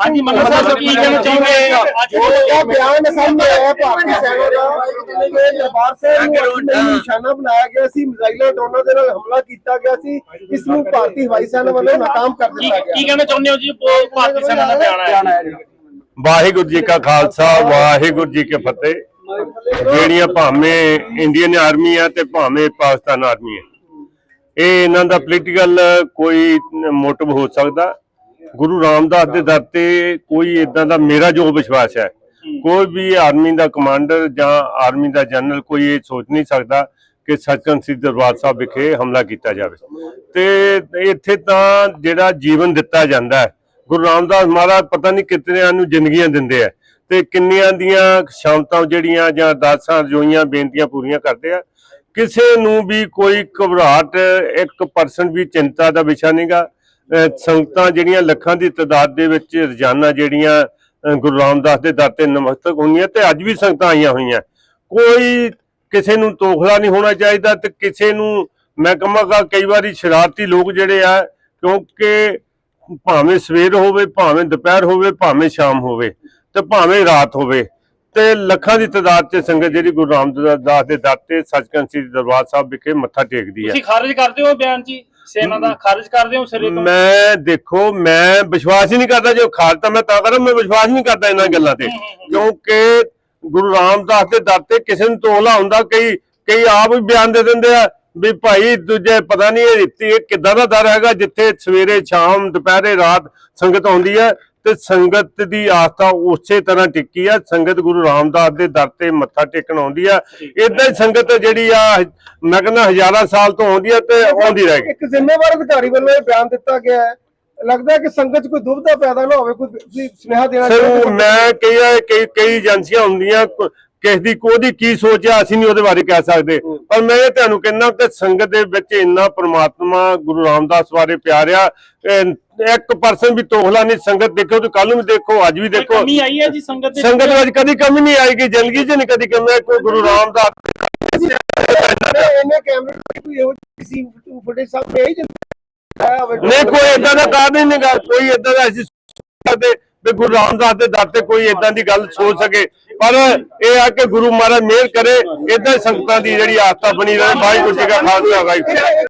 ਹਾਂਜੀ ਮੱਲਾ ਸਾਹਿਬ ਕੀ ਕਹਿਣਾ ਚਾਹੁੰਦੇ ਅੱਜ ਉਹ ਬਿਆਨ ਸਾਹਮਣੇ ਆਇਆ ਭਾਰਤੀ ਸੈਨਾ ਦਾ। ਕਿ ਦਰਬਾਰ ਸਾਹਿਬ ਨੂੰ ਨਿਸ਼ਾਨਾ ਬਣਾਇਆ ਗਿਆ ਸੀ ਮਿਜ਼ਾਈਲਾਂ ਡਰੋਨਾਂ ਦੇ ਨਾਲ ਹਮਲਾ ਕੀਤਾ ਗਿਆ ਸੀ ਇਸ ਨੂੰ ਭਾਰਤੀ ਹਵਾਈ ਸੈਨਾ ਵੱਲੋਂ ਨਾਕਾਮ ਕਰ ਕੀ ਦਿੱਤਾ ਕੀ ਗਿਆ। ਕਹਿਣਾ ਚਾਹੁੰਦੇ ਹੋ ਜੀ? ਉਹ ਭਾਰਤੀ ਸੈਨਾ ਦਾ ਬਿਆਨ ਆਇਆ। ਵਾਹਿਗੁਰੂ ਜੀ ਕਾ ਖਾਲਸਾ ਵਾਹਿਗੁਰੂ ਜੀ ਕੀ ਫਤਿਹ। ਜਿਹੜੀਆਂ ਭਾਵੇਂ ਇੰਡੀਅਨ ਆਰਮੀ ਆ ਤੇ ਭਾਵੇਂ ਪਾਕਿਸਤਾਨ ਆਰਮੀ ਹੈ ਇਹ ਇਹਨਾਂ ਦਾ ਪੋਲੀਟੀਕਲ ਕੋਈ ਮੋਟਿਵ ਹੋ ਸਕਦਾ। ਗੁਰੂ ਰਾਮਦਾਸ ਦੇ ਦਰ ਤੇ ਕੋਈ ਇਦਾਂ ਦਾ ਮੇਰਾ ਜੋ ਵਿਸ਼ਵਾਸ ਹੈ ਕੋਈ ਵੀ ਆਰਮੀ ਦਾ ਕਮਾਂਡਰ ਜਾਂ ਆਰਮੀ ਦਾ ਜਨਰਲ ਕੋਈ ਇਹ ਸੋਚ ਨਹੀਂ ਸਕਦਾ ਕਿ ਸੱਚਖੰਡ ਸ੍ਰੀ ਦਰਬਾਰ ਸਾਹਿਬ ਵਿਖੇ ਹਮਲਾ ਕੀਤਾ ਜਾਵੇ। ਤੇ ਇੱਥੇ ਤਾਂ ਜਿਹੜਾ ਜੀਵਨ ਦਿੱਤਾ ਜਾਂਦਾ ਹੈ ਗੁਰੂ ਰਾਮਦਾਸ ਮਹਾਰਾਜ ਪਤਾ ਨਹੀਂ ਕਿਤਨਿਆਂ ਨੂੰ ਜ਼ਿੰਦਗੀਆਂ ਦਿੰਦੇ ਆ ਤੇ ਕਿੰਨਿਆਂ ਦੀਆਂ ਸ਼ਾਮਤਾਂ ਜਿਹੜੀਆਂ ਜਾਂ ਅਰਦਾਸਾਂ ਰਜੋਈਆਂ ਬੇਨਤੀਆਂ ਪੂਰੀਆਂ ਕਰਦੇ ਆ। ਕਿਸੇ ਨੂੰ ਵੀ ਕੋਈ ਘਬਰਾਹਟ 1% ਵੀ ਚਿੰਤਾ ਦਾ ਵਿਸ਼ਾ ਨਹੀਂਗਾ ਸੰਗਤਾਂ ਜਿਹੜੀਆਂ ਲੱਖਾਂ ਦੀ ਤਾਦਾਦ ਦੇ ਵਿੱਚ ਰੋਜ਼ਾਨਾ ਜਿਹੜੀਆਂ ਗੁਰੂ ਰਾਮਦਾਸ ਦੇ ਦਰ ਤੇ ਨਮਸਤਕ ਹੁੰਦੀਆਂ ਤੇ ਅੱਜ ਵੀ ਸੰਗਤਾਂ ਆਈਆਂ ਹੋਈਆਂ। ਕੋਈ ਕਿਸੇ ਨੂੰ ਤੋਖਲਾ ਨਹੀਂ ਹੋਣਾ ਚਾਹੀਦਾ ਤੇ ਕਿਸੇ ਨੂੰ ਮੈਂ ਕਹਾਂਗਾ ਕਈ ਵਾਰੀ ਸ਼ਰਾਰਤੀ ਲੋਕ ਜਿਹੜੇ ਆ, ਕਿਉਂਕਿ ਭਾਵੇਂ ਸਵੇਰ ਹੋਵੇ, ਭਾਵੇਂ ਦੁਪਹਿਰ ਹੋਵੇ, ਭਾਵੇਂ ਸ਼ਾਮ ਹੋਵੇ ਤੇ ਭਾਵੇਂ ਰਾਤ ਹੋਵੇ ਤੇ ਲੱਖਾਂ ਦੀ ਤਾਦਾਦ 'ਚ ਸੰਗਤ ਜਿਹੜੀ ਗੁਰੂ ਰਾਮਦਾਸ ਦੇ ਦਾਤੇ ਸੱਚਖੰਡ ਸ੍ਰੀ ਦਰਬਾਰ ਸਾਹਿਬ ਵਿਖੇ ਮੱਥਾ ਟੇਕਦੀ ਹੈ ਤੁਸੀਂ ਖਾਰਜ ਕਰਦੇ ਹੋ ਬਿਆਨ ਜੀ? ਸੈਨਾ ਦਾ ਖਾਰਜ ਕਰਦੇ ਹੋ ਸਿਰੇ ਤੋਂ? ਮੈਂ ਦੇਖੋ ਮੈਂ ਵਿਸ਼ਵਾਸ ਹੀ ਨਹੀਂ ਕਰਦਾ ਜੋ ਖਾਲਸਾ ਤਾਂ ਮੈਂ ਤਾਂ ਕਰਾਂ ਮੈਂ ਵਿਸ਼ਵਾਸ ਨਹੀਂ ਕਰਦਾ ਇਹਨਾਂ ਗੱਲਾਂ ਤੇ। ਕਿਉਂਕਿ ਗੁਰੂ ਰਾਮਦਾਸ ਦੇ ਦਰ ਤੇ ਕਿਸੇ ਨੂੰ ਤੋਲਾ ਹੁੰਦਾ ਕਈ ਕਈ ਆਪ ਵੀ ਬਿਆਨ ਦੇ ਦਿੰਦੇ ਆ ਵੀ ਭਾਈ ਦੂਜੇ ਪਤਾ ਨਹੀਂ ਇਹ ਰੀਤੀ ਇਹ ਕਿੱਦਾਂ ਦਾ ਦਰ ਹੈਗਾ ਜਿੱਥੇ ਸਵੇਰੇ ਸ਼ਾਮ ਦੁਪਹਿਰੇ ਰਾਤ ਸੰਗਤ ਆਉਂਦੀ ਹੈ ਤੇ ਸੰਗਤ ਦੀ ਆਸਥਾ ਉਸੇ ਤਰ੍ਹਾਂ ਟਿੱਕੀ ਆ ਸੰਗਤ ਗੁਰੂ ਰਾਮਦਾਸ ਦੇ ਦਰ ਤੇ ਮੱਥਾ ਟੇਕਣ ਆਉਂਦੀ ਆ। ਇਦਾਂ ਹੀ। ਸੰਗਤ ਜਿਹੜੀ ਆ ਮੈਂ ਕਹਿੰਦਾ ਹਜ਼ਾਰਾਂ ਸਾਲ ਤੋਂ ਆਉਂਦੀ ਆ ਤੇ ਆਉਂਦੀ ਰਹੇਗੀ ਇੱਕ ਜ਼ਿੰਮੇਵਾਰ ਅਧਿਕਾਰੀ ਵੱਲੋਂ ਇਹ ਬਿਆਨ ਦਿੱਤਾ ਗਿਆ ਹੈ। ਲੱਗਦਾ ਕਿ ਸੰਗਤ ਕੋਈ ਦੁਬਿਧਾ ਪੈਦਾ ਨਾ ਹੋਵੇ ਕੋਈ ਸੁਨੇਹਾ ਦੇਣਾ ਚਾਹੁੰਦੇ? ਮੈਂ ਕਈ ਕਈ ਕਈ ਏਜੰਸੀਆਂ ਹੁੰਦੀਆਂ ਕਿਸ ਦੀ ਕੋਦੀ ਕੀ ਸੋਚਿਆ ਅਸੀਂ ਨਹੀਂ ਉਹਦੇ ਬਾਰੇ ਕਹਿ ਸਕਦੇ। ਪਰ ਮੈਂ ਇਹ ਤੁਹਾਨੂੰ ਕਹਿੰਦਾ ਕਿ ਸੰਗਤ ਦੇ ਵਿੱਚ ਇੰਨਾ ਪ੍ਰਮਾਤਮਾ ਗੁਰੂ ਰਾਮਦਾਸ ਬਾਰੇ ਪਿਆਰਿਆ 1% ਵੀ ਤੋਖਲਾ ਨਹੀਂ ਸੰਗਤ ਦੇਖੋ ਤੇ ਕੱਲ ਨੂੰ ਵੀ ਦੇਖੋ ਅੱਜ ਵੀ ਦੇਖੋ ਕਮੀ ਆਈ ਹੈ ਜੀ ਸੰਗਤ ਦੇ ਸੰਗਤ ਵਿੱਚ ਕਦੀ ਕਮੀ ਨਹੀਂ ਆਏਗੀ ਜ਼ਿੰਦਗੀ 'ਚ ਨਹੀਂ ਕਦੀ ਕਮੀ ਆਈ। ਕੋਈ ਗੁਰੂ ਰਾਮਦਾਸ ਇਹਨੇ ਇਹਨੇ ਕੈਮਰੇ ਤੇ ਕੋਈ ਇਹੋ ਜਿਹੀ ਸੀ ਫੁਟੇਜ ਜਿੰਦਾ ਹੋਵੇ ਨਹੀਂ ਕੋਈ ਇਦਾਂ ਦਾ ਕਾਰਨ ਹੀ ਨਹੀਂਗਾ ਕੋਈ ਇਦਾਂ ਦਾ ਅਸੀਂ ਵੀ ਗੁਰੂ ਰਾਮਦਾਸ ਦੇ ਦਰ ਤੇ ਕੋਈ ਇਦਾਂ ਦੀ ਗੱਲ ਸੋਚ ਸਕੇ ਪਰ ਇਹ ਆ ਕਿ ਗੁਰੂ ਮਹਾਰਾਜ ਮਿਹਰ ਕਰੇ ਇਦਾਂ ਸੰਗਤਾਂ ਦੀ ਜਿਹੜੀ ਆਸਥਾ ਬਣੀ ਰਹੇ ਵਾਹਿਗੁਰੂ ਜੀ ਕਾ ਖਾਲਸਾ ਵਾਹਿਗੁਰੂ।